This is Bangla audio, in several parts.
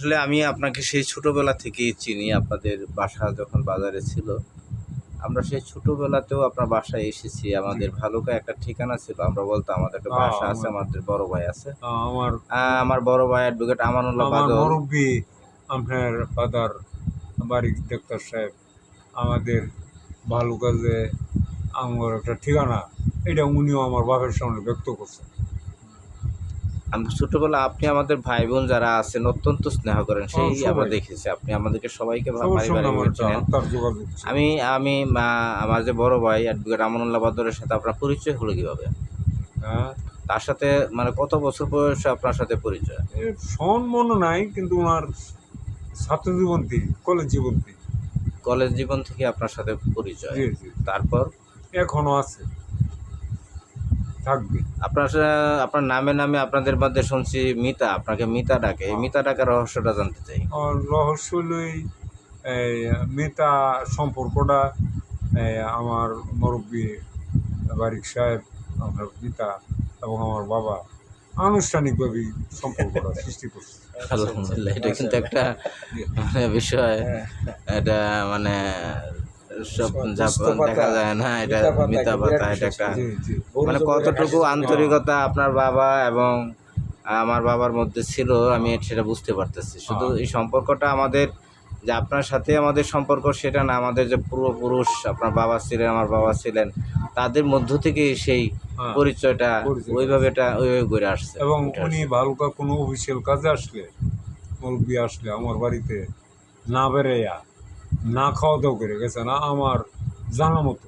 আসলে আমি আপনাকে সেই ছোটবেলা থেকেই চিনি আপনাদের বাসা যখন বাজারে ছিল। আমরা সেই ছোটবেলাতেও আপনার বাসায় এসেছি। আমাদের ভালুকা একটা ঠিকানা ছিল। আমরা বলতাম আমাদের একটা বাসা আছে আমাদের বড় ভাই আছে। আমার আমার বড় ভাই অ্যাডভোকেট আমানুল্লাহ আমার বাদল। মুরব্বী আপনার ফাদার বাড়ি ডাক্তার সাহেব। আমাদের ভালো কাজে আমার একটা ঠিকানা এটা উনিও আমার বাপের সামনে ব্যক্ত করছেন। ছোটবেলা আপনি আমাদের ভাই বোন যারা আছেন অত্যন্ত স্নেহ করেন। সেই। আমরা দেখেছি। আপনি আমাদেরকে সবাইকে। আমি আমি আমার যে বড় ভাই অ্যাডভোকেট আমানুল্লাহ বাদলের সাথে আপনার পরিচয় হলো কীভাবে? হ্যাঁ? তার সাথে মানে কত বছর বয়সে আপনার সাথে পরিচয়? সন মনে নাই কিন্তু ওনার ছাত্র জীবন থেকে কলেজ জীবন থেকে। কলেজ জীবন থেকে আপনার সাথে পরিচয়। তারপর? এখনও আছে। থাকবে। আপনার সা- আপনার নামে নামে আপনাদের মধ্যে শুনছি মিতা আপনাকে মিতা ডাকে। এই মিতা ডাকার রহস্যটা জানতে চাই। আর রহস্য হইলই এই মেতা সম্পর্কটা আমার মুরব্বী বারিক সাহেব আমার পিতা এবং আমার বাবা আনুষ্ঠানিকভাবে সম্পর্কটা সৃষ্টি করছে। আলহামদুলিল্লাহ এটা কিন্তু একটা মানে বিষয়। এটা মানে সব দেখা যায় না এটা মিতা পাতা এটা একটা মানে কতটুকু আন্তরিকতা আপনার বাবা এবং আমার বাবার মধ্যে ছিল আমি সেটা বুঝতে পারতেছি। শুধু এই সম্পর্কটা আমাদের যে আপনার সাথে আমাদের সম্পর্ক সেটা না আমাদের যে পূর্বপুরুষ আপনার বাবা ছিলেন আমার বাবা ছিলেন তাদের মধ্য থেকে সেই হ্যাঁ। পরিচয়টা ওইভাবে এটা ওইভাবে গড়ে আসছে। এবং উনি। ভালুকা কোনো অফিসিয়াল কাজে আসলে মুরব্বী আসলে আমার বাড়িতে না বেড়াইয়া না খাওয়া দাওয়া করে গেছে না আমার জানা মতো।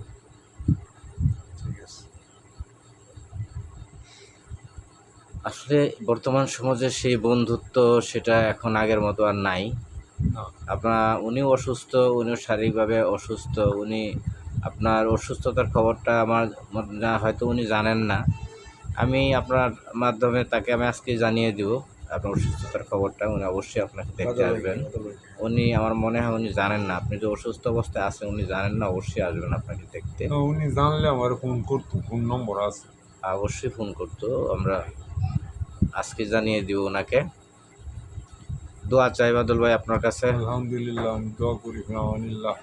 আসলে বর্তমান সমাজে সেই বন্ধুত্ব সেটা এখন আগের মতো আর নাই। আপনার উনিও অসুস্থ উনিও শারীরিকভাবে অসুস্থ উনি আপনার অসুস্থতার খবরটা আমার না হয়তো উনি জানেন না। আমি আপনার মাধ্যমে তাকে আমি আজকে জানিয়ে দিব। আপনার অসুস্থতার খবরটা উনি অবশ্যই আপনাকে দেখতে আসবেন। উনি আমার মনে হয় উনি জানেন না। আপনি যে অসুস্থ অবস্থায় আছেন উনি জানেন না অবশ্যই আসবেন আপনাকে দেখতে। উনি জানলে আমার ফোন করতো ফোন নম্বর আছে। অবশ্যই ফোন করতো। আমরা আজকে জানিয়ে দিব ওনাকে। দোয়া চাই বাদল ভাই আপনার কাছে। আলহামদুলিল্লাহ আমি দোয়া করি আনিল্লাহ